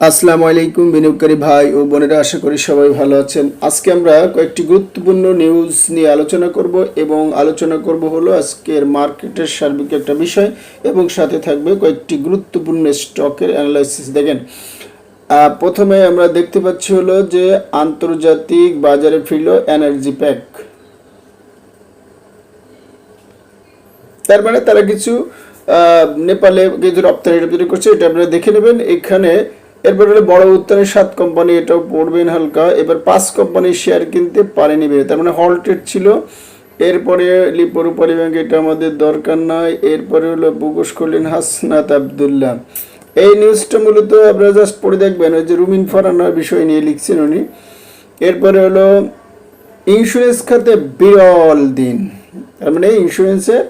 আসসালামু আলাইকুম বিনিয়োগকারী ভাই ও বোনেরা, আশা করি সবাই ভালো আছেন। আজকে আমরা কয়েকটি গুরুত্বপূর্ণ নিউজ নিয়ে আলোচনা করব এবং আলোচনা করব হলো আজকের মার্কেটের সার্বিক একটা বিষয় এবং সাথে থাকবে কয়েকটি গুরুত্বপূর্ণ স্টকের অ্যানালাইসিস দেখেন প্রথমে আমরা দেখতে পাচ্ছি হলো যে আন্তর্জাতিক বাজারে ফিরল এনার্জি প্যাক তার মানে তারা কিছু নেপালে কিছু রপ্তানি রপ্তানি করছে, এটা আপনারা দেখে নেবেন। এখানে এরপর হলো বড় উত্তরের সাত কোম্পানি এটাও পড়বেন হালকা। এবার পাঁচ কোম্পানির শেয়ার কিনতে পারেনি বের তার মানে হল্টেড ছিল। এরপরে লিপরুপালি ব্যাংক এটা আমাদের দরকার নয় এরপরে হলো বুকুশ করলেন হাসনাত আবদুল্লাহ। এই নিউজটা মূলত আপনারা জাস্ট পড়ে দেখবেন। ওই যে রুমিন ফারানার বিষয় নিয়ে লিখছেন উনি। এরপরে হলো ইন্স্যুরেন্স খাতে বিরল দিন। তার মানে ইন্স্যুরেন্সের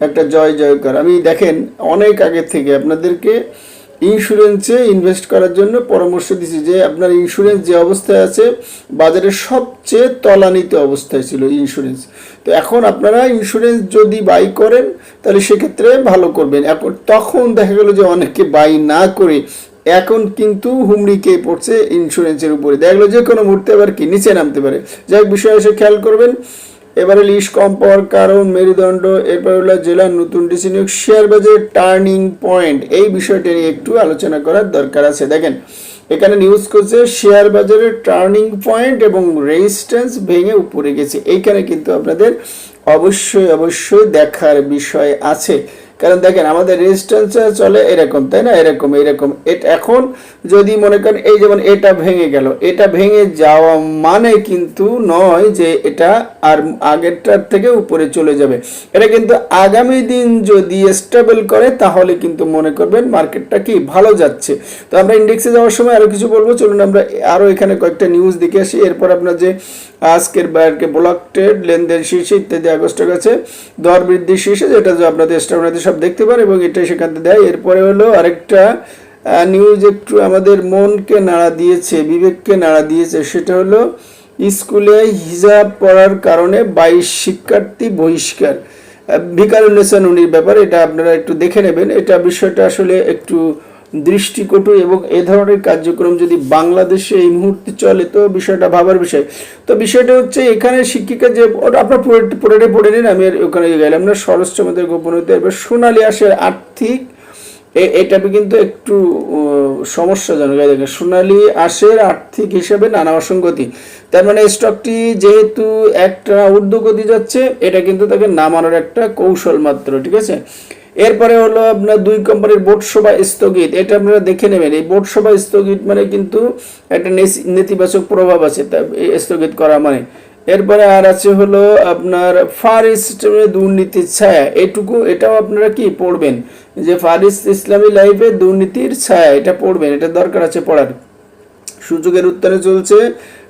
একটা জয় জয়কার আমি দেখেন অনেক আগে থেকে আপনাদেরকে ইন্স্যুরেন্সে ইনভেস্ট করার জন্য পরামর্শ দিছি যে আপনার ইন্স্যুরেন্স যে অবস্থায় আছে বাজারের সবচেয়ে তলানিতে অবস্থায় ছিল ইন্স্যুরেন্স তো এখন আপনারা ইন্স্যুরেন্স যদি বাই করেন, তাহলে সেক্ষেত্রে ভালো করবেন। এখন তখন দেখা গেল যে অনেকে বাই না করে এখন কিন্তু হুমড়ি খেয়ে পড়ছে ইন্স্যুরেন্সের উপরে। দেখা গেলো যে কোনো মুহূর্তে আবার কি? নিচে নামতে পারে। যাই বিষয় এসে খেয়াল করবেন এবারে লিস্ট কম পাওয়ার কারণ মেরুদণ্ড এরপর হলো জেলার নতুন ডিসি নিয়োগ, শেয়ার বাজারের টার্নিং পয়েন্ট। এই বিষয়টি নিয়ে একটু আলোচনা করার দরকার আছে। দেখেন, এখানে নিউজ করছে, শেয়ার বাজারের টার্নিং পয়েন্ট এবং রেজিস্ট্যান্স ভেঙে উপরে গেছে। এইখানে কিন্তু আপনাদের অবশ্যই অবশ্যই দেখার বিষয় আছে। কারণ দেখেন, আমাদের রেজিস্ট্যান্স চলে এরকম, তাই না? এরকম এরকম। এটা এখন যদি মনে করেন, এই যেমন এটা ভেঙে গেল, এটা ভেঙে যাওয়া মানে কিন্তু নয় যে এটা আর আগেরটার থেকে উপরে চলে যাবে। এটা কিন্তু আগামী দিন যদি স্টেবল করে, তাহলে কিন্তু মনে করবেন মার্কেটটা কি ভালো যাচ্ছে। তো আমরা ইন্ডেক্সে যাওয়ার সময় আরও কিছু বলব। চলুন আমরা আরও এখানে কয়েকটা নিউজ দেখে আসি। এরপর আপনার যে আজকের বায়ারকে ব্লক ট্রেড লেনদেন শীর্ষে ইত্যাদি আগস্টের কাছে দর বৃদ্ধির শীর্ষে, যেটা যে আপনাদের সব দেখতে পারে এবং এটা সেখানে দেয় এরপরে হলো আরেকটা নিউজ একটু আমাদের মনকে নাড়া দিয়েছে, বিবেককে নাড়া দিয়েছে। সেটা হলো, স্কুলে হিজাব পড়ার কারণে বাইশ শিক্ষার্থী বহিষ্কার। ভিকারুল্লেসন উনির ব্যাপার এটা আপনারা একটু দেখে নেবেন। এটা বিষয়টা আসলে একটু দৃষ্টিকটু এবং এ ধরনের কার্যক্রম যদি বাংলাদেশে এই মুহূর্তে চলে, তো বিষয়টা ভাবার বিষয়। তো বিষয়টা হচ্ছে এখানে শিক্ষিকা যে ওটা আপনার পড়ে পড়ে নিন, আমি ওখানে গেলাম না সরস্বতীদের গোপনীয়তা এবার সোনালী আসে আর্থিক, এ- এটা কিন্তু একটু সমস্যাজনক। দেখেন, সোনালী আশের আর্থিক হিসাবে নানা অসঙ্গতি। তার মানে স্টকটি যেহেতু একটা ঊর্ধ্বগতি যাচ্ছে, এটা কিন্তু তাকে নামানোর একটা কৌশল মাত্র, ঠিক আছে? এরপরে হলো আপনার দুই কোম্পানির বোর্ড সভা স্থগিত। এটা আপনারা দেখে নেবেন। এই বোর্ড সভা স্থগিত মানে কিন্তু একটা নেতিবাচক প্রভাব আছে স্থগিত করা মানে। এরপরে আর আছে হলো আপনার ফার ইস্টেমের দুর্নীতির ছায়া। এটুকু এটাও আপনারা কি পড়বেন? যে ফারিস ইসলামী লাইফে দুর্নীতির ছায়া, এটা পড়বেন। এটা দরকার আছে পড়ার। সুযোগের উত্তরে চলছে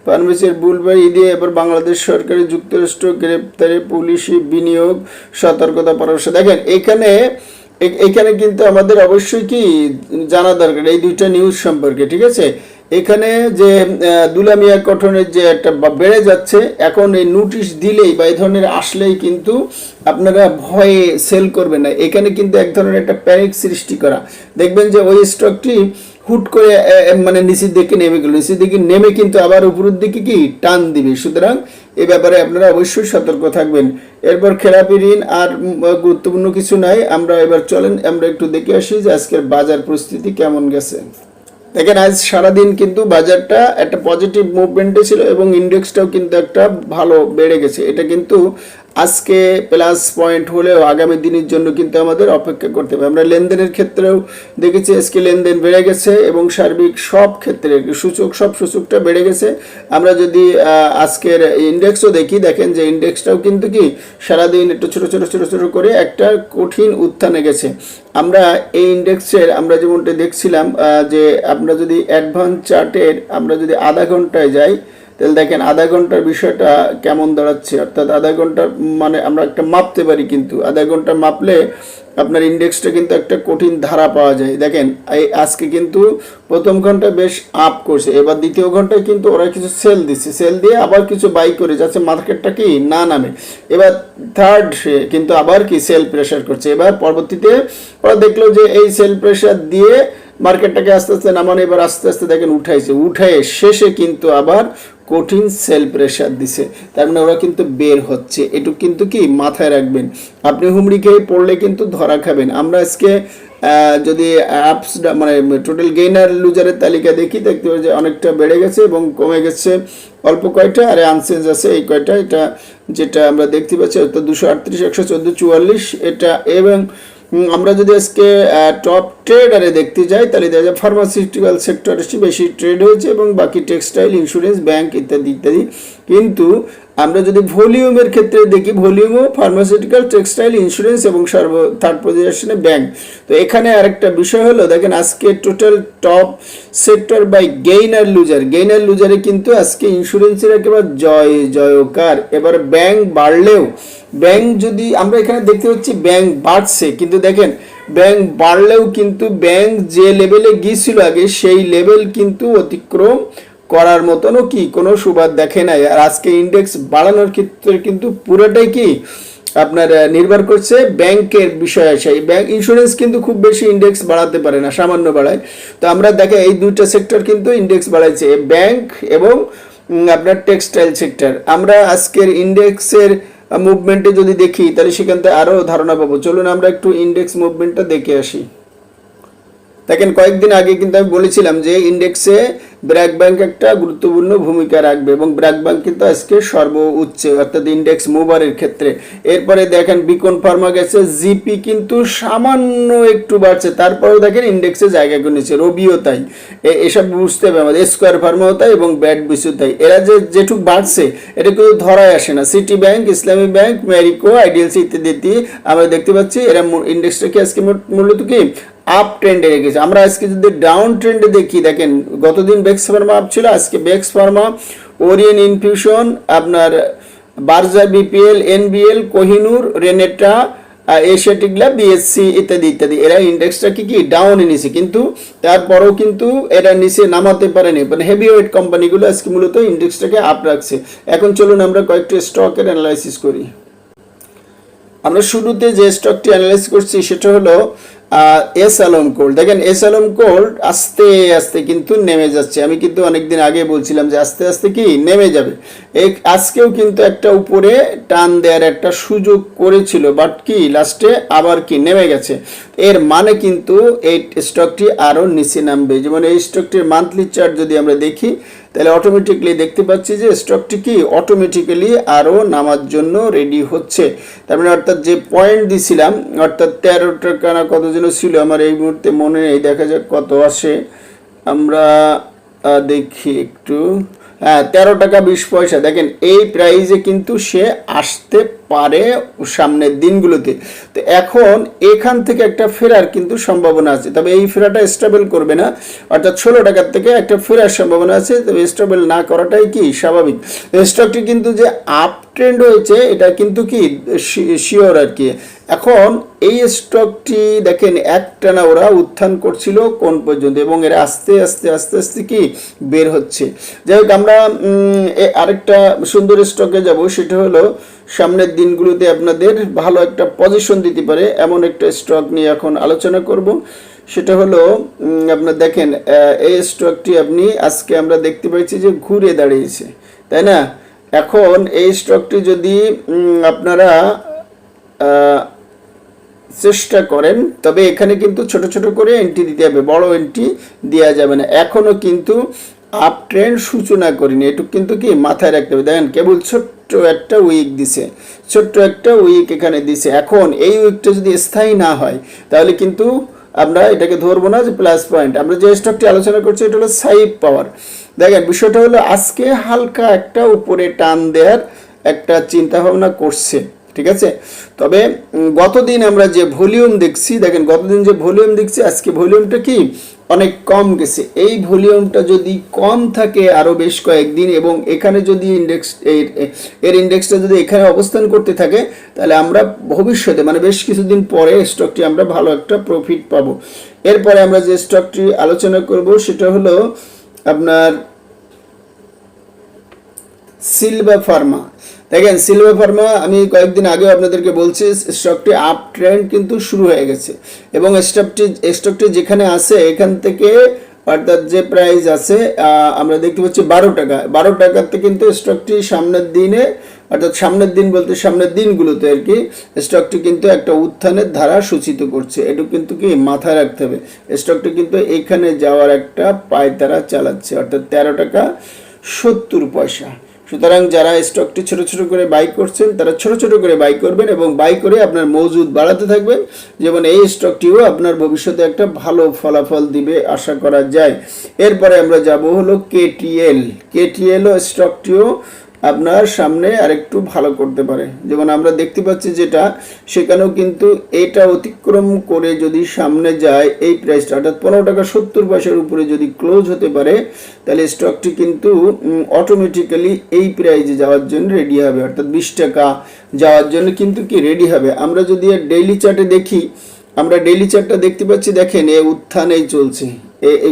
ফার্মেসির বুলবার দিয়ে এবার বাংলাদেশ সরকারি যুক্তরাষ্ট্র গ্রেপ্তারে পুলিশি বিনিয়োগ, সতর্কতা পরামর্শ। দেখেন, এখানে এখানে কিন্তু আমাদের অবশ্যই কি জানা দরকার? এই দুইটা নিউজ সম্পর্কে, ঠিক আছে? এখানে যে দুলামিয়া গঠনের যে একটা বেড়ে যাচ্ছে, এখন এই নোটিশ দিলেই বা এই ধরনের আসলেই কিন্তু আপনারা ভয়ে সেল করবেন না। এখানে কিন্তু এক ধরনের একটা প্যানিক সৃষ্টি করা। দেখবেন যে ওই স্টকটি হুট করে মানে নিচের দিকে নেমে গেল। নিচের দিকে নেমে কিন্তু আবার উপরের দিকে কি? টান দিবে। সুতরাং এ ব্যাপারে আপনারা অবশ্যই সতর্ক থাকবেন। এরপর খেলাপি ঋণ আর গুরুত্বপূর্ণ কিছু নাই। আমরা এবার চলেন, আমরা একটু দেখে আসি যে আজকের বাজার পরিস্থিতি কেমন গেছে। দেখেন, আজ সারাদিন কিন্তু বাজারটা একটা পজিটিভ মুভমেন্টে ছিল এবং ইন্ডেক্সটাও কিন্তু একটা ভালো বেড়ে গেছে। এটা কিন্তু আজকে প্লাস পয়েন্ট হলেও আগামী দিনের জন্য কিন্তু আমাদের অপেক্ষা করতে হবে। আমরা লেনদেনের ক্ষেত্রেও দেখেছি আজকে লেনদেন বেড়ে গেছে এবং সার্বিক সব ক্ষেত্রে সূচক, সব সূচকটা বেড়ে গেছে। আমরা যদি আজকের ইন্ডেক্সও দেখি, দেখেন যে ইন্ডেক্সটাও কিন্তু কি সারাদিন একটু ছোটো ছোটো ছোটো ছোটো করে একটা কঠিন উত্থানে গেছে। আমরা এই ইন্ডেক্সের আমরা যেমনটা দেখছিলাম যে আমরা যদি অ্যাডভান্স চার্টের আমরা যদি আধা ঘন্টায় যাই তাহলে দেখেন আধা ঘণ্টার বিষয়টা কেমন দাঁড়াচ্ছে? অর্থাৎ আধা ঘণ্টার মানে আমরা একটা মাপতে পারি কিন্তু, আধা ঘণ্টা মাপলে আপনার ইন্ডেক্সটা কিন্তু একটা কঠিন ধারা পাওয়া যায়। দেখেন, এই আজকে কিন্তু প্রথম ঘণ্টা বেশ আপ করছে, এবার দ্বিতীয় ঘন্টায় কিন্তু ওরা কিছু সেল দিচ্ছে। সেল দিয়ে আবার কিছু বাই করে যাচ্ছে মার্কেটটা কি? না নামে। এবার থার্ড কিন্তু আবার কি? সেল প্রেশার করছে। এবার পরবর্তীতে ওরা দেখল যে এই সেল প্রেশার দিয়ে মার্কেটটাকে আস্তে আস্তে নামানো, এবার আস্তে আস্তে দেখেন উঠাইছে। উঠায় শেষে কিন্তু আবার কঠিন সেল প্রেশার দিছে। তার মানে ওরা কিন্তু বের হচ্ছে। এটুক কিন্তু কি মাথায় রাখবেন। আপনি হুমড়ি খেয়ে পড়লে কিন্তু ধরা খাবেন। আমরা আজকে যদি অ্যাপস মানে টোটাল গেইনার লুজারের তালিকা দেখি, দেখতে পাই যে অনেকটা বেড়ে গেছে এবং কমে গেছে অল্প কয়টা আর আনসেন্স আছে এই কয়টা। এটা যেটা আমরা দেখতে পাচ্ছি তো দুশো আটত্রিশ, একশো চোদ্দ, চুয়াল্লিশ। এটা এবং আমরা যদি আজকে টপ ট্রেডারে দেখতে যাই, তাহলে দেখা যায় ফার্মাসিউটিক্যাল সেক্টর বেশি ট্রেড হয়েছে এবং বাকি টেক্সটাইল ইন্স্যুরেন্স ব্যাংক ইত্যাদি ইত্যাদি। কিন্তু আমরা যদি ভলিউমের ক্ষেত্রে দেখি ভলিউমও ফার্মাসিউটিক্যাল টেক্সটাইল ইন্স্যুরেন্স এবং সর্ব থার্ড পজিশনে ব্যাংক তো এখানে আরেকটা বিষয় হলো, দেখেন আজকে total top sector by gainer loser gainer লুজারে কিন্তু আজকে ইন্স্যুরেন্সের একেবারে জয়, জয়কার। এবার ব্যাংক বাড়লেও ব্যাংক যদি, আমরা এখানে দেখতে পাচ্ছি ব্যাংক বাড়ছে, কিন্তু দেখেন ব্যাংক বাড়লেও কিন্তু ব্যাংক যে লেভেলে গিয়েছিল আগে, সেই লেভেল কিন্তু অতিক্রম করার মতনও কি কোনো সুবাদ দেখে নাই? আর আজকে ইন্ডেক্স বাড়ানোর ক্ষেত্রে কিন্তু পুরোটাই কি আপনার নির্ভর করছে ব্যাংকের বিষয়। এই ব্যাংক ইন্স্যুরেন্স কিন্তু খুব বেশি ইন্ডেক্স বাড়াতে পারে না, সামান্য বাড়ায়। তো আমরা দেখে এই দুইটা সেক্টর কিন্তু ইন্ডেক্স বাড়াইছে ব্যাংক এবং আপনার টেক্সটাইল সেক্টর আমরা আজকের ইন্ডেক্সের মুভমেন্টে যদি দেখি, তাহলে সেখান থেকে আরও ধারণা পাবো। চলুন আমরা একটু ইন্ডেক্স মুভমেন্টটা দেখে আসি। দেখেন, কয়েকদিন আগে কিন্তু আমি বলেছিলাম যে ইন্ডেক্সে ব্র্যাক ব্যাংক একটা গুরুত্বপূর্ণ ভূমিকা রাখবে এবং ব্র্যাক ব্যাংক কিন্তু আজকে সর্বোচ্চে অর্থাৎ ইন্ডেক্স মুভারের ক্ষেত্রে। এরপরে দেখেন বিকন ফার্মা গেছে জিপি কিন্তু সামান্য একটু বাড়ছে, তারপরেও দেখেন ইন্ডেক্সে জায়গা নিচ্ছে রবিও তাই। এসব বুঝতে হবে আমাদের স্কোয়ার ফার্মাও তাই এবং ব্যাট বিসু তাই। এরা যে যেটুক বাড়ছে, এটা কিন্তু ধরাই আসে না। City Bank Islami Bank Marico IDLC ইত্যাদি ইত্যাদি আমরা দেখতে পাচ্ছি, এরা ইন্ডেক্সটা কি আজকে মূলত কি? আপ ট্রেন্ডে রেখেছে। আমরা আজকে যদি ডাউন ট্রেন্ডে দেখি, দেখেন গতদিন বেক্স ফার্মা আপ ছিল, আজকে বেক্স ফার্মা ওরিয়েন ইনফিউশন আপনার Berger BPL NBL Kohinoor Renata Asiatic এশিয়াটিকলা BSC ইত্যাদি ইত্যাদি। এরা ইন্ডেক্সটা কি কি? ডাউন এনেছে কিন্তু তারপরেও কিন্তু এরা নিচে নামাতে পারেনি। মানে হেভি ওয়েট কোম্পানিগুলো আজকে মূলত ইন্ডেক্সটাকে আপ রাখছে। এখন চলুন আমরা কয়েকটি স্টকের অ্যানালাইসিস করি। আমরা শুরুতে যে স্টকটি অ্যানালাইজ করছি, সেটা হলো এস আলম কোল্ড দেখেন এস আলম কোল্ড আস্তে আস্তে কিন্তু নেমে যাচ্ছে। আমি কিন্তু অনেকদিন আগে বলছিলাম যে আস্তে আস্তে কি? নেমে যাবে। আজকেও কিন্তু একটা উপরে টান দেওয়ার একটা সুযোগ করেছিল বাট কি লাস্টে আবার কি, নেমে গেছে। এর মানে কিন্তু এই স্টকটি আরও নিচে নামবে। যেমন এই স্টকটির মান্থলি চার্ট যদি আমরা দেখি তাহলে অটোমেটিকলি দেখতে পাচ্ছি যে স্টকটি কি অটোমেটিক্যালি আরও নামার জন্য রেডি হচ্ছে। তার মানে অর্থাৎ যে পয়েন্ট দিছিলাম, অর্থাৎ তেরো টাকা না কত যেন ছিল, আমার এই মুহূর্তে মনে নেই, দেখা যাক কত আসে। আমরা দেখি একটু। তেরো টাকা বিশ পয়সা। দেখেন, এই প্রাইজে কিন্তু সে আসতে পারে সামনের দিনগুলোতে। তো এখন এখান থেকে একটা ফেরার কিন্তু সম্ভাবনা আছে। তবে এই ফেরাটা স্টেবল করবে না। অর্থাৎ ষোলো টাকার থেকে একটা ফেরার সম্ভাবনা আছে। তবে স্টেবল না করাটাই কি স্বাভাবিক? স্টকটি কিন্তু যে আপ ট্রেন্ড হয়েছে, এটা কিন্তু কি শিওর আর কি। এখন এই স্টকটি দেখেন, একটানা ওরা উত্থান করছিল কোন পর্যন্ত, এবং এরা আস্তে আস্তে আস্তে আস্তে কি বের হচ্ছে। যাই হোক, আমরা আরেকটা সুন্দর স্টকে যাব, সেটা হলো সামনের দিনগুলোতে আপনাদের ভালো একটা পজিশন দিতে পারে, এমন একটা স্টক নিয়ে এখন আলোচনা করব। সেটা হলো আপনার দেখেন এই স্টকটি আপনি আজকে আমরা দেখতে পাচ্ছি যে ঘুরে দাঁড়িয়েছে, তাই না? এখন এই স্টকটি যদি আপনারা চেষ্টা করেন, তবে এখানে কিন্তু ছোট ছোট করে এন্ট্রি দিতে হবে, বড় এন্ট্রি দেওয়া যাবে না। এখনও কিন্তু আপ ট্রেন্ড সূচনা করিনি। এটুকু কিন্তু কি, মাথায় রাখতে হবে। দেখেন, কেবল ছোট্ট একটা উইক দিছে। ছোট্ট একটা উইক এখানে দিছে। এখন এই উইকটা যদি স্থায়ী না হয়, তাহলে কিন্তু আমরা এটাকে ধরবো না যে প্লাস পয়েন্ট আমরা যে স্টকটি আলোচনা করছি, এটা হলো সাইপ পাওয়ার দেখেন, বিষয়টা হলো আজকে হালকা একটা উপরে টান দেওয়ার একটা চিন্তা ভাবনা করছে, ঠিক আছে? তবে গতদিন আমরা যে ভলিউম দেখছি, দেখেন, গতদিন যে ভলিউম দেখছি, আজকে ভলিউমটা কি? অনেক কম গেছে। এই ভলিউমটা যদি কম থাকে আরও বেশ কয়েকদিন এবং এখানে যদি ইন্ডেক্স এর এর ইন্ডেক্সটা যদি এখানে অবস্থান করতে থাকে, তাহলে আমরা ভবিষ্যতে মানে বেশ কিছুদিন পরে স্টকটি আমরা ভালো একটা প্রফিট পাবো। এরপরে আমরা যে স্টকটি আলোচনা করব, সেটা হলো আপনার সিলভা ফার্মা দেখেন সিলভা ফার্মা আমি কয়েকদিন আগেও আপনাদেরকে বলছি স্টকটি আপ ট্রেন্ড কিন্তু শুরু হয়ে গেছে। এবং স্টকটি স্টকটি যেখানে আছে, এখান থেকে অর্থাৎ যে প্রাইস আছে আমরা দেখতে পাচ্ছি বারো টাকা। বারো টাকাতে কিন্তু স্টকটি সামনের দিনে অর্থাৎ সামনের দিন বলতে সামনের দিনগুলোতে আর কি স্টকটি কিন্তু একটা উত্থানের ধারা সূচিত করছে। এটা কিন্তু কি মাথায় রাখতে হবে। স্টকটি কিন্তু এখানে যাওয়ার একটা পায়তারা চালাচ্ছে, অর্থাৎ তেরো টাকা সত্তর পয়সা। সুতরাং যারা স্টকটি ছোট ছোট করে বাই করছেন, তারা ছোট ছোট করে বাই করবেন এবং বাই করে আপনার মজুদ বাড়াতে থাকবেন। যেমন এই স্টকটিও আপনার ভবিষ্যতে একটা ভালো ফলাফল দিবে আশা করা যায়। এরপরে আমরা যাব হলো কেটিএল কেটিএল স্টকটিও আপনার সামনে আরেকটু ভালো করতে পারে। যেমন আমরা দেখতে পাচ্ছি যেটা, সেখানেও কিন্তু এটা অতিক্রম করে যদি সামনে যায়, এই প্রাইসটা অর্থাৎ পনেরো টাকা সত্তর পয়সার উপরে যদি ক্লোজ হতে পারে, তাহলে স্টকটি কিন্তু অটোমেটিক্যালি এই প্রাইজে যাওয়ার জন্য রেডি হবে। অর্থাৎ বিশ টাকা যাওয়ার জন্য কিন্তু কি রেডি হবে। আমরা যদি ডেইলি চার্টে দেখি, আমরা ডেইলি চার্টটা দেখতে পাচ্ছি, দেখেন এ উত্থানেই চলছে।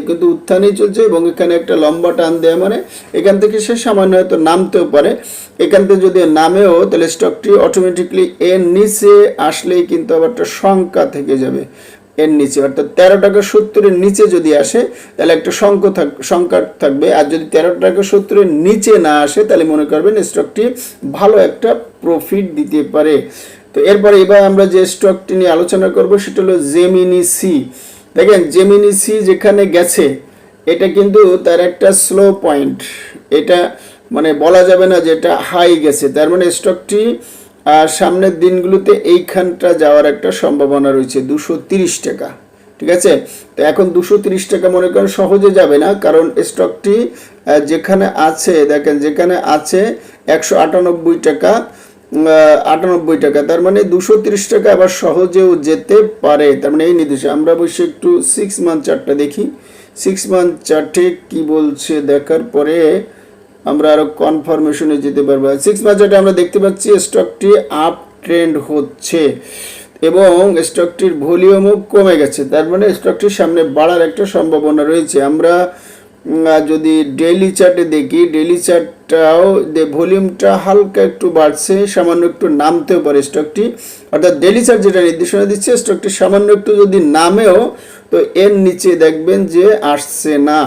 কিন্তু উত্থানেই চলছে এবং এখানে একটা লম্বা টান দেয় মানে এখান থেকে সে সামান্য হয়তো নামতেও পারে। এখান থেকে যদি নামেও, তাহলে স্টকটি অটোমেটিকলি এর নিচে আসলেই কিন্তু আবার একটা শঙ্কা থেকে যাবে। এর নিচে, অর্থাৎ তেরো টাকা সত্তরের নিচে যদি আসে, তাহলে একটা শঙ্ক থাক সংকট থাকবে। আর যদি তেরো টাকা সত্তরের নিচে না আসে, তাহলে মনে করবেন স্টকটি ভালো একটা প্রফিট দিতে পারে। তো এরপরে এবার আমরা যে স্টকটি নিয়ে আলোচনা করব, সেটা হলো জেমিনি সি দেখেন জেমিনি সি যেখানে গেছে, এটা কিন্তু তার একটা স্লো পয়েন্ট এটা মানে বলা যাবে না যে এটা হাই গেছে। তার মানে স্টকটি আর সামনের দিনগুলোতে এইখানটা যাওয়ার একটা সম্ভাবনা রয়েছে, দুশো তিরিশ টাকা। ঠিক আছে? তো এখন দুশো তিরিশ টাকা মনে করেন সহজে যাবে না, কারণ স্টকটি যেখানে আছে, দেখেন, যেখানে আছে একশো আটানব্বই টাকা আটানব্বই টাকা। তার মানে দুশো তিরিশ টাকা আবার সহজেও যেতে পারে। তার মানে এই নির্দেশে আমরা অবশ্যই একটু সিক্স মান্থ চার্টটা দেখি। সিক্স মান্থ চার্টে কি বলছে দেখার পরে আমরা আরও কনফার্মেশনে যেতে পারব। সিক্স মান্থ চার্টে আমরা দেখতে পাচ্ছি স্টকটি আপ ট্রেন্ড হচ্ছে এবং স্টকটির ভলিউমও কমে গেছে। তার মানে স্টকটির সামনে বাড়ার একটা সম্ভাবনা রয়েছে। আমরা যদি ডেইলি চার্টে দেখি ডেইলি চার্টটাও যে ভলিউমটা হালকা একটু বাড়ছে, সামান্য একটু নামতেও পারে স্টকটি অর্থাৎ ডেইলি চার্ট যেটা নির্দেশনা দিচ্ছে স্টকটি সামান্য একটু যদি নামেও, তো এর নিচে দেখবেন যে আসছে না।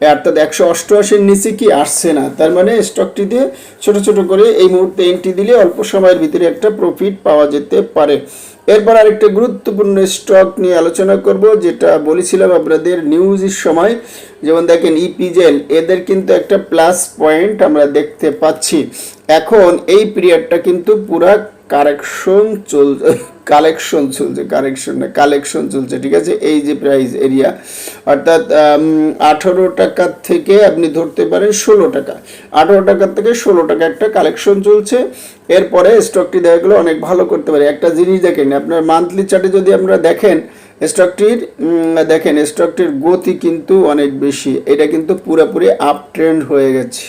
অর্থাৎ একশো অষ্টআশির নিচে কি আসছে না? তার মানে স্টকটিতে ছোট ছোট করে এই মুহূর্তে এন্ট্রি দিলে অল্প সময়ের ভিতরে একটা প্রফিট পাওয়া যেতে পারে। এরপর আরেকটা গুরুত্বপূর্ণ স্টক নিয়ে আলোচনা করব, যেটা বলেছিলাম আপনাদের নিউজের সময়। যেমন দেখেন ইপিজেল এদের কিন্তু একটা প্লাস পয়েন্ট আমরা দেখতে পাচ্ছি। এখন এই পিরিয়ডটা কিন্তু পুরা কারেকশন চল কালেকশন চলছে কারেকশন না কালেকশন চলছে, ঠিক আছে? এই যে প্রাইস এরিয়া অর্থাৎ আঠারো টাকা থেকে আপনি ধরতে পারেন ষোলো টাকা। আঠারো টাকা থেকে ষোলো টাকা একটা কালেকশন চলছে। এরপরে স্টকটি দেখা গেলো অনেক ভালো করতে পারে। একটা জিনিস দেখেন, আপনার মান্থলি চার্টে যদি আমরা দেখেন স্টকটির দেখেন স্টকটির গতি কিন্তু অনেক বেশি। এটা কিন্তু পুরোপুরি আপ ট্রেন্ড হয়ে গেছে।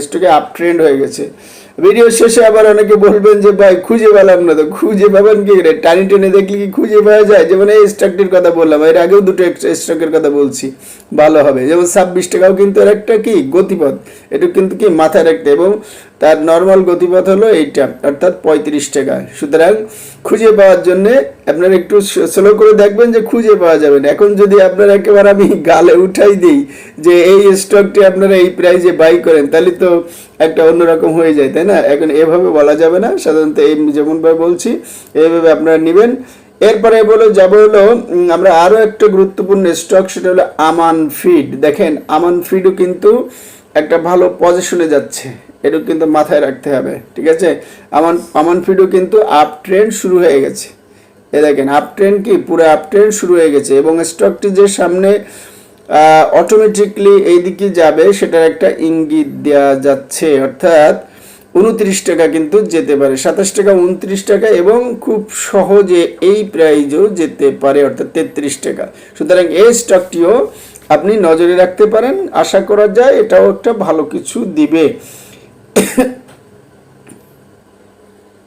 স্টকে আপ ট্রেন্ড হয়ে গেছে। ভিডিও শেষে আবার অনেকে বলবেন যে, ভাই, খুঁজে পেলাম না তো, খুঁজে পাবেন কি রে? টানি টেনে দেখলে কি খুঁজে পাওয়া যায়? যেমন এই স্টকটির কথা বললাম, এর আগেও দুটো স্টকের কথা বলছি। ভালো হবে। যেমন ছাব্বিশ টাকাও কিন্তু এর একটা কি? গতিপথ। এটা কিন্তু কি? মাথায় রাখতে এবং তার নর্মাল গতিপথ হলো এইটা, অর্থাৎ পঁয়ত্রিশ টাকা। সুতরাং খুঁজে পাওয়ার জন্য আপনারা একটু স্লো করে দেখবেন যে খুঁজে পাওয়া যাবে না। এখন যদি আপনারা একেবারে আমি গালে উঠাই দিই যে এই স্টকটি আপনারা এই প্রাইজে বাই করেন, তাহলে তো একটা অন্যরকম হয়ে যায়, তাই না? এখন এভাবে বলা যাবে না। সাধারণত এই যেমনভাবে বলছি, এইভাবে আপনারা নেবেন। এরপরে বলো যাব হলো আমরা আরও একটা গুরুত্বপূর্ণ স্টক সেটা হলো আমান ফিড দেখেন আমান ফিডও কিন্তু একটা ভালো পজিশনে যাচ্ছে। এটা কিন্তু মাথায় রাখতে হবে, ঠিক আছে? আমান আমান ফিডও কিন্তু আপ ট্রেন্ড শুরু হয়ে গেছে। এ দেখেন আপ ট্রেন্ড কি? পুরো আপ ট্রেন্ড শুরু হয়ে গেছে এবং স্টকটি যে সামনে অটোমেটিকলি এই দিকে যাবে, সেটার একটা ইঙ্গিত দেওয়া যাচ্ছে, অর্থাৎ উনত্রিশ টাকা কিন্তু যেতে পারে, সাতাশ টাকা, উনত্রিশ টাকা এবং খুব সহজে এই প্রাইজও যেতে পারে, অর্থাৎ তেত্রিশ টাকা। সুতরাং এই স্টকটিও আপনি নজরে রাখতে পারেন, আশা করা যায় এটাও একটা ভালো কিছু দিবে।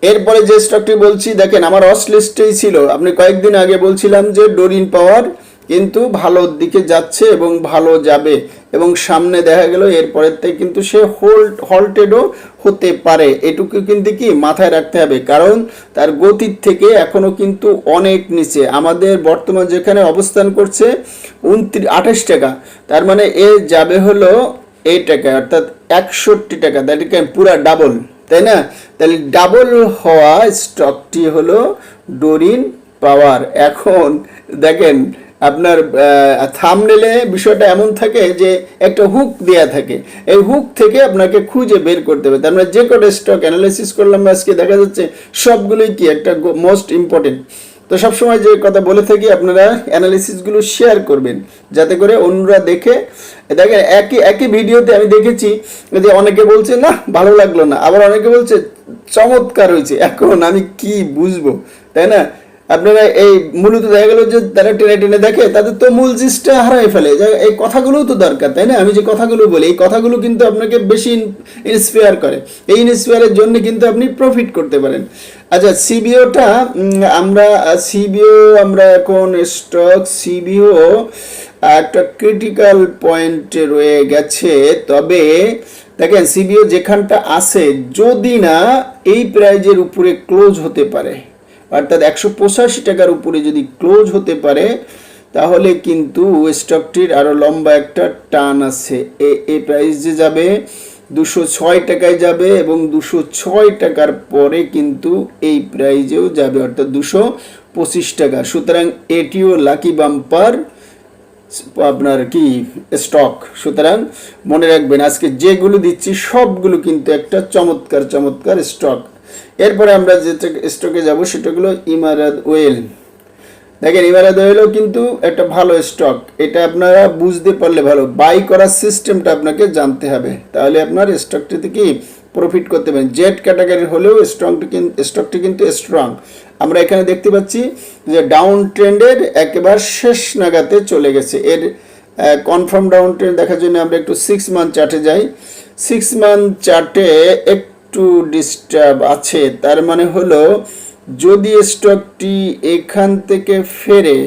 এরপরে যে স্টকটি বলছি, দেখেন আমার অস লিস্টেই ছিল। আপনি কয়েকদিন আগে বলছিলাম যে ডোরিন পাওয়ার কিন্তু ভালোর দিকে যাচ্ছে এবং ভালো যাবে এবং সামনে দেখা গেল থেকে কিন্তু সে হোল্ড হল্টেডও হতে পারে। এটুকু কিন্তু কি মাথায় রাখতে হবে, কারণ তার গতির থেকে এখনও কিন্তু অনেক নিচে। আমাদের বর্তমান যেখানে অবস্থান করছে উনত্রিশ আঠাশ টাকা। তার মানে এ যাবে হলো এই টাকা অর্থাৎ একষট্টি টাকা দ্যাট ক্যান পুরা ডাবল তাই না? তাহলে ডাবল হওয়া স্টকটি হলো ডোরিন পাওয়ার। এখন দেখেন, আপনার থামনেলে বিষয়টা এমন থাকে যে একটা হুক দেয়া থাকে। এই হুক থেকে আপনাকে খুঁজে বের করতে হবে। তার মানে যে কটা স্টক অ্যানালাইসিস করলাম আজকে, দেখা যাচ্ছে সবগুলোই কি একটা মোস্ট ইম্পর্টেন্ট তো সবসময় যে কথা বলে থাকি, আপনারা অ্যানালিসিসগুলো শেয়ার করবেন, যাতে করে অন্যরা দেখে। দেখেন, একই একই ভিডিওতে আমি দেখেছি যে অনেকে বলছে, না, ভালো লাগল না। আবার অনেকে বলছে, চমৎকার হয়েছে। এখন আমি কি বুঝব? তাই না? আপনারা এই মূলত দেখা গেল যে তারা টেনে টেনে দেখে, তাদের তো মূল জিনিসটা হারাই ফেলে। এই কথাগুলোও তো দরকার, তাই না? আমি যে কথাগুলো বলি, এই কথাগুলো কিন্তু আপনাকে বেশি ইন্সপায়ার করে। এই ইন্সপায়ারের জন্য কিন্তু আপনি প্রফিট করতে পারেন। আচ্ছা সিবিওটা আমরা সিবিও আমরা এখন স্টক সিবিও একটা ক্রিটিক্যাল পয়েন্টে রয়ে গেছে। তবে, দেখেন সিবিও যেখানটা আছে, যদি না, এই প্রাইজের উপরে ক্লোজ হতে পারে। অর্থাৎ একশো পঁচাশি টাকার উপরে যদি ক্লোজ হতে পারে, তাহলে কিন্তু স্টকটির আরও লম্বা একটা টান আছে। এ এই প্রাইস যে যাবে, দুশো ছয় টাকায় যাবে এবং দুশো ছয় টাকার পরে কিন্তু এই প্রাইজেও যাবে, অর্থাৎ দুশো পঁচিশ টাকা। সুতরাং এটিও লাকি বাম্পার আপনার কি স্টক সুতরাং মনে রাখবেন, আজকে যেগুলো দিচ্ছি, সবগুলো কিন্তু একটা চমৎকার চমৎকার স্টক এরপরে আমরা যে স্টকে যাব সেটা হলো ইমারাত ওয়েল। দেখেন, ইমারাত ওয়েলও কিন্তু একটা ভালো স্টক এটা আপনারা বুঝতে পারলে ভালো বাই করার সিস্টেমটা আপনাকে জানতে হবে। তাহলে আপনার স্টকটিতে কি প্রফিট করতে পারেন। জেড ক্যাটাগরি হলেও স্ট্রংটি কিন্তু স্টকটি কিন্তু স্ট্রং আমরা এখানে দেখতে পাচ্ছি যে ডাউন ট্রেন্ডের একেবারে শেষ নাগাতে চলে গেছে। এর কনফার্ম ডাউন ট্রেন্ড দেখার জন্য আমরা একটু সিক্স মান্থ চার্টে যাই। সিক্স মান্থ চার্টে একটু ডিস্টার্ব আছে, তার মানে হলো যদি স্টকটি এখান থেকে ফেরে,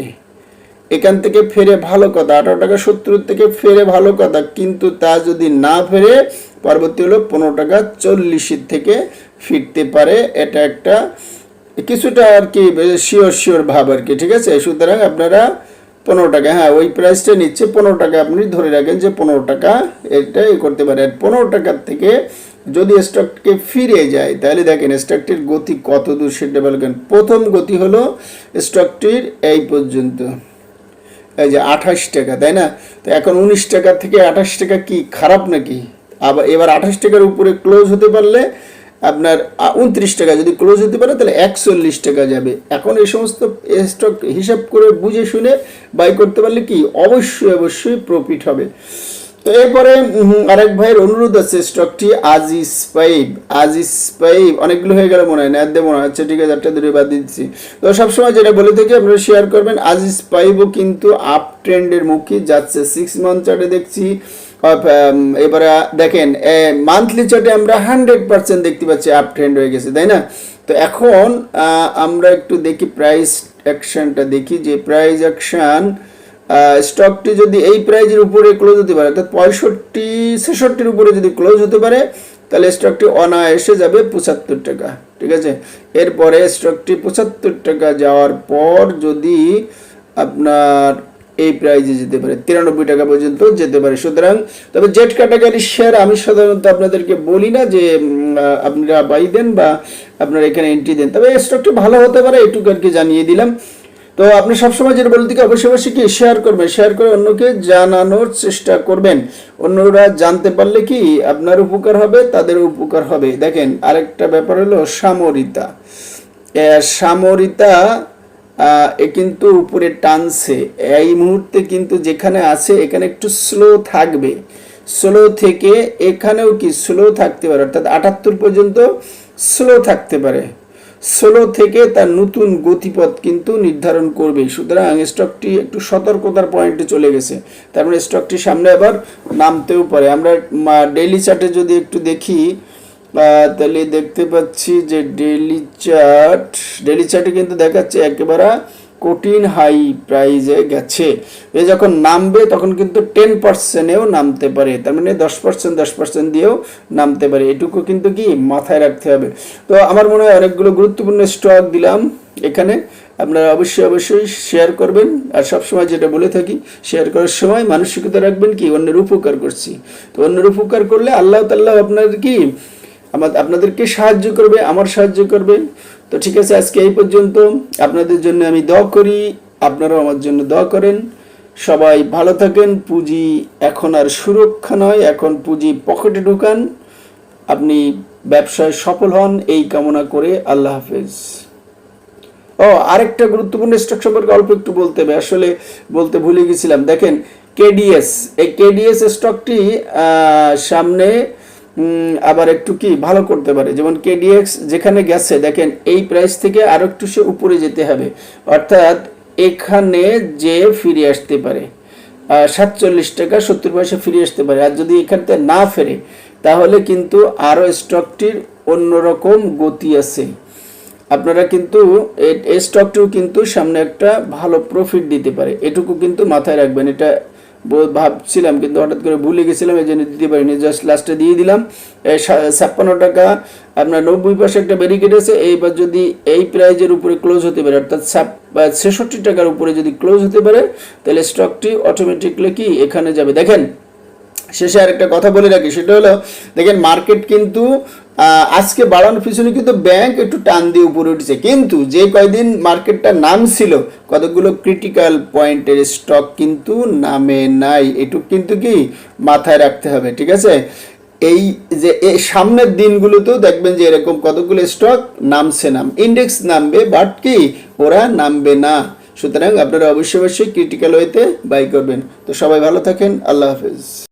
এখান থেকে ফেরে ভালো কথা, আঠারো টাকা সত্তর থেকে ফেরে ভালো কথা, কিন্তু তা যদি না ফেরে, পরবর্তী হলো পনেরো টাকা চল্লিশের থেকে ফিরতে পারে। এটা একটা কিছুটা আর কি শিওর শিওর ভাব আর কি, ঠিক আছে? সুতরাং আপনারা পনেরো টাকা হ্যাঁ ওই প্রাইসটা নিচ্ছে, পনেরো টাকা আপনি ধরে রাখেন যে পনেরো টাকা এটা করতে পারে। পনেরো টাকার থেকে যদি স্টককে ফিরে যায়, তাহলে দেখেন স্টকটির গতি কত দূর সেটা বলবেন প্রথম গতি হলো স্টকটির এই পর্যন্ত। এই যে আঠাশ টাকা, তাই না? তো এখন উনিশ টাকা থেকে আঠাশ টাকা কি, খারাপ নাকি? আবার এবার আঠাশ টাকার উপরে ক্লোজ হতে পারলে আপনার উনত্রিশ টাকা, যদি ক্লোজ হতে পারে তাহলে একচল্লিশ টাকা যাবে। এখন এই সমস্ত স্টক হিসাব করে বুঝে শুনে বাই করতে পারলে কি, অবশ্যই অবশ্যই প্রফিট হবে। তো এরপরে আরেক ভাইয়ের অনুরোধ আছে স্টকটি আজিস পাইব আজিস পাইব অনেকগুলো হয়ে গেল মনে হয়, না মনে হয় আচ্ছা ঠিক আছে, একটা দূরে বাদ দিচ্ছি। তো সবসময় যেটা বলে থাকি, আপনারা শেয়ার করবেন আজিস পাইপও কিন্তু আপ ট্রেন্ডের মুখে যাচ্ছে। সিক্স মান্থ চার্টে দেখছি এবারে, দেখেন মান্থলি চার্টে আমরা হান্ড্রেড পার্সেন্ট দেখতে পাচ্ছি আপ ট্রেন্ড হয়ে গেছে, তাই না? তো এখন আমরা একটু দেখি প্রাইস অ্যাকশনটা দেখি, যে প্রাইস অ্যাকশন স্টকটি যদি এই প্রাইজের উপরে ক্লোজ হতে পারে, অর্থাৎ পঁয়ষট্টি, ছেষট্টির উপরে যদি ক্লোজ হতে পারে, তাহলে স্টকটি অনায়াসে যাবে পঁচাত্তর টাকা, ঠিক আছে? এরপরে স্টকটি পঁচাত্তর টাকা যাওয়ার পর যদি আপনার এই প্রাইজে যেতে পারে, তিরানব্বই টাকা পর্যন্ত যেতে পারে। সুতরাং, তবে জেট ক্যাটাগরির শেয়ার আমি সাধারণত আপনাদেরকে বলি না যে আপনারা বাই দেন বা আপনারা এখানে এন্ট্রি দেন। তবে স্টকটি ভালো হতে পারে, এটুকু আর কি জানিয়ে দিলাম। তো আপনি সবসময় যেটা বলতে কি অবশ্যই অবশ্যই কি শেয়ার করবেন শেয়ার করে অন্যকে জানানোর চেষ্টা করবেন। অন্যরা জানতে পারলে কি আপনার উপকার হবে, তাদের উপকার হবে। দেখেন, আরেকটা ব্যাপার হলো সামরিতা। সামরিতা এ কিন্তু উপরে টানছে। এই মুহূর্তে কিন্তু যেখানে আছে, এখানে একটু স্লো থাকবে। স্লো থেকে এখানেও কি স্লো থাকতে পারে? অর্থাৎ আটাত্তর পর্যন্ত স্লো থাকতে পারে। স্লো থেকে তার নতুন গতিপথ কিন্তু নির্ধারণ করবে। সুতরাং স্টকটি একটু সতর্কতার পয়েন্টে চলে গেছে। তার মানে স্টকটি সামনে আবার নামতেও পারে। আমরা ডেইলি চার্টে যদি একটু দেখি তাহলে দেখতে পাচ্ছি যে ডেইলি চার্ট ডেইলি চার্টে কিন্তু দেখাচ্ছে একেবারে কঠিন হাই প্রাইজে গেছে। এ যখন নামবে, তখন কিন্তু টেন পার্সেন্টেও নামতে পারে। তার মানে দশ পার্সেন্ট দশ পার্সেন্ট দিয়েও নামতে পারে। এটুকু কিন্তু কি? মাথায় রাখতে হবে। তো আমার মনে হয় অনেকগুলো গুরুত্বপূর্ণ স্টক দিলাম এখানে। আপনারা অবশ্যই অবশ্যই শেয়ার করবেন। আর সবসময় যেটা বলে থাকি শেয়ার করার সময় মানসিকতা রাখবেন কি? অন্যের উপকার করছি। তো অন্যের উপকার করলে আল্লাহ তাল্লাহ আপনাদের কি? আমার আপনাদেরকে সাহায্য করবে, আমার সাহায্য করবে। তো ঠিক আছে, আজকে এই পর্যন্ত। আপনাদের জন্য আমি দোয়া করি, আপনারাও আমার জন্য দোয়া করেন। সবাই ভালো থাকেন, পুঁজি এখন আর সুরক্ষা নয়, এখন পুঁজি পকেটে ঢুকান। আপনি ব্যবসায় সফল হন, এই কামনা করে আল্লাহ হাফেজ। ও, আরেকটা গুরুত্বপূর্ণ স্টক সম্পর্কে অল্প একটু বলতে হবে, আসলে বলতে ভুলে গেছিলাম। দেখেন কেডিএস এই কেডিএস স্টকটি সামনে আবার একটু কি ভালো করতে পারে। যেমন কেডিএক্স যেখানে গেছে, দেখেন এই প্রাইস থেকে আরও একটু সে উপরে যেতে হবে। অর্থাৎ এখানে যে ফিরে আসতে পারে সাতচল্লিশ টাকা সত্তর পয়সা ফিরে আসতে পারে। আর যদি এখানতে না ফেরে, তাহলে কিন্তু আরও স্টকটির অন্যরকম গতি আছে। আপনারা কিন্তু এই স্টকটিও কিন্তু সামনে একটা ভালো প্রফিট দিতে পারে। এটুকু কিন্তু মাথায় রাখবেন। এটা ভাবছিলাম, কিন্তু হঠাৎ করে ভুলে গেছিলাম, এই জন্য দিতে পারিনি। জাস্ট লাস্টে দিয়ে দিলাম। ছাপ্পান্ন টাকা, আপনার নব্বই পাশে একটা ব্যারিকেড আছে, এইবার যদি এই প্রাইজের উপরে ক্লোজ হতে পারে, অর্থাৎ ছেষট্টি টাকার উপরে যদি ক্লোজ হতে পারে, তাহলে স্টকটি অটোমেটিকলি কি, এখানে যাবে। দেখেন, শেষে আরেকটা কথা বলে রাখি, সেটা হলো, দেখেন মার্কেট কিন্তু আজকে বাড়ানোর পিছনে কিন্তু ব্যাংক একটু টান দিয়ে উপরে উঠেছে। কিন্তু যে কয়দিন মার্কেটটা নামছিল কতগুলো ক্রিটিক্যাল পয়েন্টের স্টক কিন্তু নামে নাই। এটুক কিন্তু কি মাথায় রাখতে হবে, ঠিক আছে? এই যে সামনের দিনগুলোতেও দেখবেন যে এরকম কতগুলো স্টক নামছে নাম। ইন্ডেক্স নামবে বাট কি, ওরা নামবে না। সুতরাং আপনারা অবশ্যই অবশ্যই ক্রিটিক্যাল ওয়েতে বাই করবেন। তো সবাই ভালো থাকেন, আল্লাহ হাফেজ।